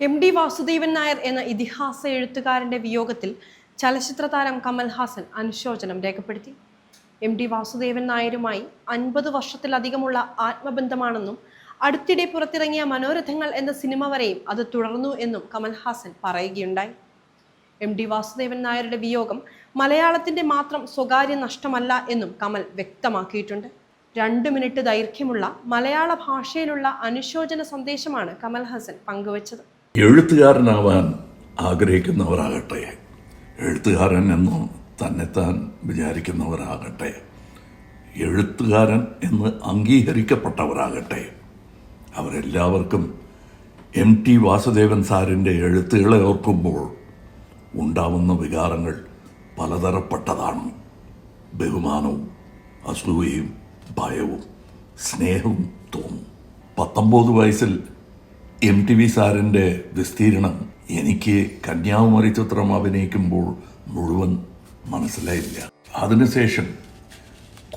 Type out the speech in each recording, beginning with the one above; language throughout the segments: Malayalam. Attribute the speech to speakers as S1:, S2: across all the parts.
S1: എം ഡി വാസുദേവൻ നായർ എന്ന ഇതിഹാസ എഴുത്തുകാരന്റെ വിയോഗത്തിൽ ചലച്ചിത്ര താരം കമൽഹാസൻ അനുശോചനം രേഖപ്പെടുത്തി. എം ഡി വാസുദേവൻ നായരുമായി അൻപത് വർഷത്തിലധികമുള്ള ആത്മബന്ധമാണെന്നും അടുത്തിടെ പുറത്തിറങ്ങിയ മനോരഥങ്ങൾ എന്ന സിനിമ വരെയും അത് തുടർന്നു എന്നും കമൽഹാസൻ പറയുകയുണ്ടായി. എം ഡി വാസുദേവൻ നായരുടെ വിയോഗം മലയാളത്തിന്റെ മാത്രം സ്വകാര്യ നഷ്ടമല്ല എന്നും കമൽ വ്യക്തമാക്കിയിട്ടുണ്ട്. രണ്ട് മിനിറ്റ് ദൈർഘ്യമുള്ള മലയാള ഭാഷയിലുള്ള അനുശോചന സന്ദേശമാണ് കമൽഹാസൻ പങ്കുവച്ചത്.
S2: എഴുത്തുകാരനാവാൻ ആഗ്രഹിക്കുന്നവരാകട്ടെ എഴുത്തുകാരൻ എന്ന് തന്നെത്താൻ വിചാരിക്കുന്നവരാകട്ടെ എഴുത്തുകാരൻ എന്ന് അംഗീകരിക്കപ്പെട്ടവരാകട്ടെ അവരെല്ലാവർക്കും എം ടി വാസുദേവൻ സാറിന്റെ എഴുത്തുകളെ ഓർക്കുമ്പോൾ ഉണ്ടാവുന്ന വികാരങ്ങൾ പലതരപ്പെട്ടതാണ്. ബഹുമാനവും അസൂയയും ഭയവും സ്നേഹവും തോന്നും. പത്തൊമ്പത് വയസ്സിൽ എം ടി വി സാറിന്റെ വിസ്തീർണം എനിക്ക് കന്യാകുമാരി ചിത്രം അഭിനയിക്കുമ്പോൾ മുഴുവൻ മനസ്സിലായില്ല. അതിനുശേഷം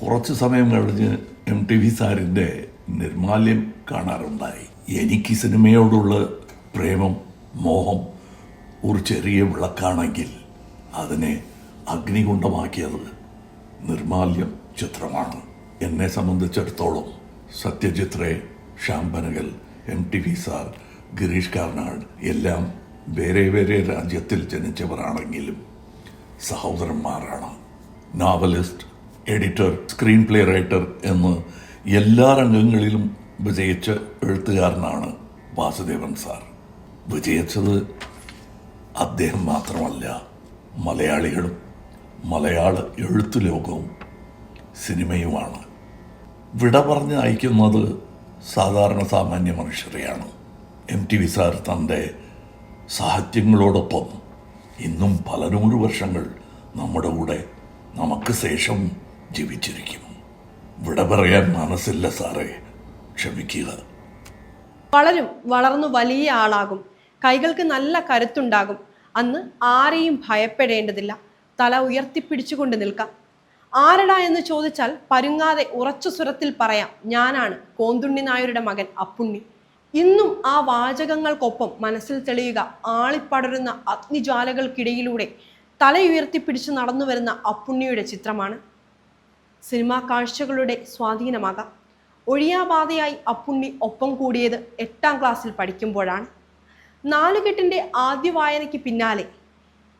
S2: കുറച്ച് സമയം കഴിഞ്ഞ് എം ടി വി സാറിന്റെ നിർമാല്യം കാണാറുണ്ടായി. എനിക്ക് സിനിമയോടുള്ള പ്രേമം മോഹം ഒരു ചെറിയ വിളക്കാണെങ്കിൽ അതിനെ അഗ്നികുണ്ഡമാക്കിയത് നിർമാല്യം ചിത്രമാണ്. എന്നെ സംബന്ധിച്ചിടത്തോളം സത്യജിത്രേ ശാംബനകൽ M T V sir Girish Karnad എല്ലാം വേറെ വേറെ രാജ്യത്തിൽ ജനിച്ചവരാണെങ്കിലും സഹോദരന്മാരാണ്. Novelist editor screen play writer എന്ന് എല്ലാ രംഗങ്ങളിലും വിജയിച്ച എഴുത്തുകാരനാണ് വാസുദേവൻ സാർ. വിജയിച്ചത് അദ്ദേഹം മാത്രമല്ല മലയാളികളും മലയാള എഴുത്തു ലോകവും സിനിമയുമാണ്. വിട പറഞ്ഞ് അയക്കുന്നത് സാധാരണ സാമാന്യ മനുഷ്യരെയാണ്. എം ടി വി സാർ തന്റെ സാഹിത്യങ്ങളോടൊപ്പം ഇന്നും പല നൂറ് വർഷങ്ങൾ നമ്മുടെ കൂടെ നമുക്ക് ശേഷം ജീവിച്ചിരിക്കും. വിട പറയാൻ മനസ്സില്ല സാറേ. ക്ഷമിക്കുക.
S1: വളരും വളർന്നു വലിയ ആളാകും. കൈകൾക്ക് നല്ല കരുത്തുണ്ടാകും. അന്ന് ആരെയും ഭയപ്പെടേണ്ടതില്ല. തല ഉയർത്തിപ്പിടിച്ചുകൊണ്ട് നിൽക്കാം. ആരടാ എന്ന് ചോദിച്ചാൽ പരുങ്ങാതെ ഉറച്ച സ്വരത്തിൽ പറയാം ഞാനാണ് കോന്തുണ്ണി നായരുടെ മകൻ അപ്പുണ്ണി. ഇന്നും ആ വാചകങ്ങൾക്കൊപ്പം മനസ്സിൽ തെളിയുക ആളിപ്പടരുന്ന അഗ്നിജ്വാലകൾക്കിടയിലൂടെ തലയുയർത്തിപ്പിടിച്ച് നടന്നു വരുന്ന അപ്പുണ്ണിയുടെ ചിത്രമാണ്. സിനിമാ കാഴ്ചകളുടെ സ്വാധീനമാകാം. ഒഴിയാബാധയായി അപ്പുണ്ണി ഒപ്പം കൂടിയത് എട്ടാം ക്ലാസ്സിൽ പഠിക്കുമ്പോഴാണ്. നാലുകെട്ടിന്റെ ആദ്യ വായനയ്ക്ക് പിന്നാലെ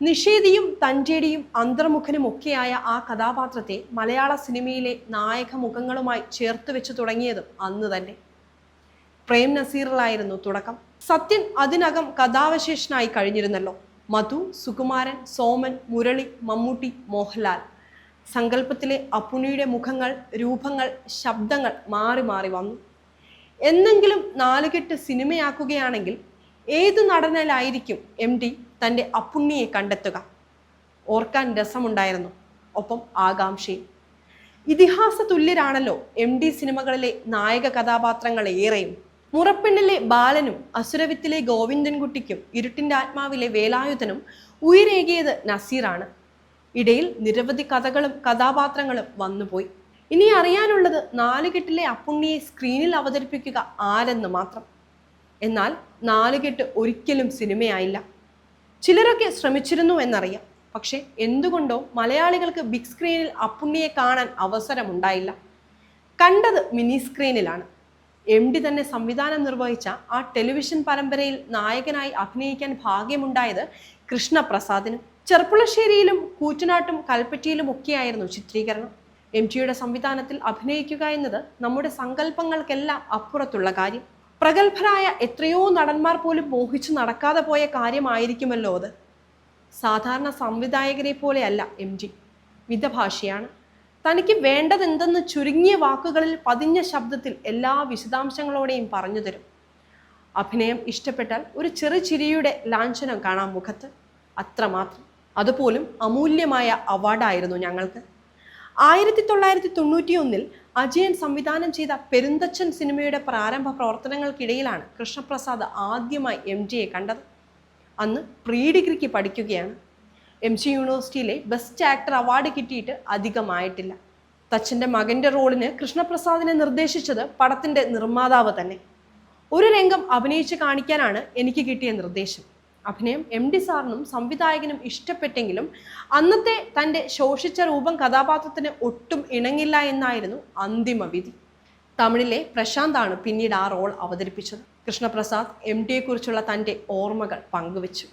S1: നിഷേധിയും തഞ്ചേടിയും അന്തർമുഖനും ഒക്കെയായ ആ കഥാപാത്രത്തെ മലയാള സിനിമയിലെ നായക മുഖങ്ങളുമായി ചേർത്ത് വെച്ച് തുടങ്ങിയതും അന്ന് തന്നെ. പ്രേം നസീറിലായിരുന്നു തുടക്കം. സത്യൻ അതിനകം കഥാവശേഷനായി കഴിഞ്ഞിരുന്നല്ലോ. മധു സുകുമാരൻ സോമൻ മുരളി മമ്മൂട്ടി മോഹൻലാൽ. സങ്കല്പത്തിലെ അപ്പുണിയുടെ മുഖങ്ങൾ രൂപങ്ങൾ ശബ്ദങ്ങൾ മാറി മാറി വന്നു. എന്നെങ്കിലും നാലുകെട്ട് സിനിമയാക്കുകയാണെങ്കിൽ ഏത് നടനിലായിരിക്കും എം ഡി? തന്റെ അപ്പുണ്ണിയെ കണ്ടെത്തുക. ഓർക്കാൻ രസമുണ്ടായിരുന്നു. ഒപ്പം ആകാംക്ഷയും. ഇതിഹാസ തുല്യരാണല്ലോ എം ഡി സിനിമകളിലെ നായക കഥാപാത്രങ്ങൾ ഏറെയും. മുറപ്പെണ്ണിലെ ബാലനും അസുരവിത്തിലെ ഗോവിന്ദൻകുട്ടിക്കും ഇരുട്ടിന്റെ ആത്മാവിലെ വേലായുധനും ഉയരേകിയത് നസീറാണ്. ഇടയിൽ നിരവധി കഥകളും കഥാപാത്രങ്ങളും വന്നുപോയി. ഇനി അറിയാനുള്ളത് നാലുകെട്ടിലെ അപ്പുണ്ണിയെ സ്ക്രീനിൽ അവതരിപ്പിക്കുക ആരെന്ന് മാത്രം. എന്നാൽ നാലുകെട്ട് ഒരിക്കലും സിനിമയായില്ല. ചിലരൊക്കെ ശ്രമിച്ചിരുന്നു എന്നറിയാം. പക്ഷേ എന്തുകൊണ്ടോ മലയാളികൾക്ക് ബിഗ് സ്ക്രീനിൽ അപ്പുണ്ണിയെ കാണാൻ അവസരമുണ്ടായില്ല. കണ്ടത് മിനി സ്ക്രീനിലാണ് എം ഡി തന്നെ സംവിധാനം നിർവഹിച്ച ആ ടെലിവിഷൻ പരമ്പരയിൽ നായകനായി അഭിനയിക്കാൻ ഭാഗ്യമുണ്ടായത് കൃഷ്ണപ്രസാദിനും ചെർപ്പുളശ്ശേരിയിലും കൂറ്റനാട്ടും കൽപ്പറ്റയിലും ഒക്കെയായിരുന്നു ചിത്രീകരണം. എം ടിയുടെ സംവിധാനത്തിൽ അഭിനയിക്കുക എന്നത് നമ്മുടെ സങ്കല്പങ്ങൾക്കെല്ലാം അപ്പുറത്തുള്ള കാര്യം. പ്രഗത്ഭരായ എത്രയോ നടന്മാർ പോലും മോഹിച്ചു നടക്കാതെ പോയ കാര്യമായിരിക്കുമല്ലോ അത്. സാധാരണ സംവിധായകരെ പോലെയല്ല എം ജി. മിതഭാഷയാണ്. തനിക്ക് വേണ്ടതെന്തെന്ന് ചുരുങ്ങിയ വാക്കുകളിൽ പതിഞ്ഞ ശബ്ദത്തിൽ എല്ലാ വിശദാംശങ്ങളോടെയും പറഞ്ഞു തരും. അഭിനയം ഇഷ്ടപ്പെട്ടാൽ ഒരു ചെറു ചിരിയുടെ ലാഞ്ചനം കാണാം മുഖത്ത്. അത്രമാത്രം. അതുപോലും അമൂല്യമായ അവാർഡായിരുന്നു ഞങ്ങൾക്ക്. ആയിരത്തി തൊള്ളായിരത്തി തൊണ്ണൂറ്റിയൊന്നിൽ അജയൻ സംവിധാനം ചെയ്ത പെരുന്തച്ചൻ സിനിമയുടെ പ്രാരംഭ പ്രവർത്തനങ്ങൾക്കിടയിലാണ് കൃഷ്ണപ്രസാദ് ആദ്യമായി എം ജിയെ കണ്ടത്. അന്ന് പ്രീ ഡിഗ്രിക്ക് പഠിക്കുകയാണ്. എം ജി യൂണിവേഴ്സിറ്റിയിലെ ബെസ്റ്റ് ആക്ടർ അവാർഡ് കിട്ടിയിട്ട് അധികമായിട്ടില്ല. തച്ചന്റെ മകന്റെ റോളിന് കൃഷ്ണപ്രസാദിനെ നിർദ്ദേശിച്ചത് പടത്തിന്റെ നിർമ്മാതാവ് തന്നെ. ഒരു രംഗം അഭിനയിച്ച് കാണിക്കാനാണ് എനിക്ക് കിട്ടിയ നിർദ്ദേശം. അഭിനയം എം ഡി സാറിനും സംവിധായകനും ഇഷ്ടപ്പെട്ടെങ്കിലും അന്നത്തെ തന്റെ ശോഷിച്ച രൂപം കഥാപാത്രത്തിന് ഒട്ടും ഇണങ്ങില്ല എന്നായിരുന്നു അന്തിമ വിധി. തമിഴിലെ പ്രശാന്താണ് പിന്നീട് ആ റോൾ അവതരിപ്പിച്ചത്. കൃഷ്ണപ്രസാദ് എം ഡിയെക്കുറിച്ചുള്ള തന്റെ ഓർമ്മകൾ പങ്കുവച്ചു.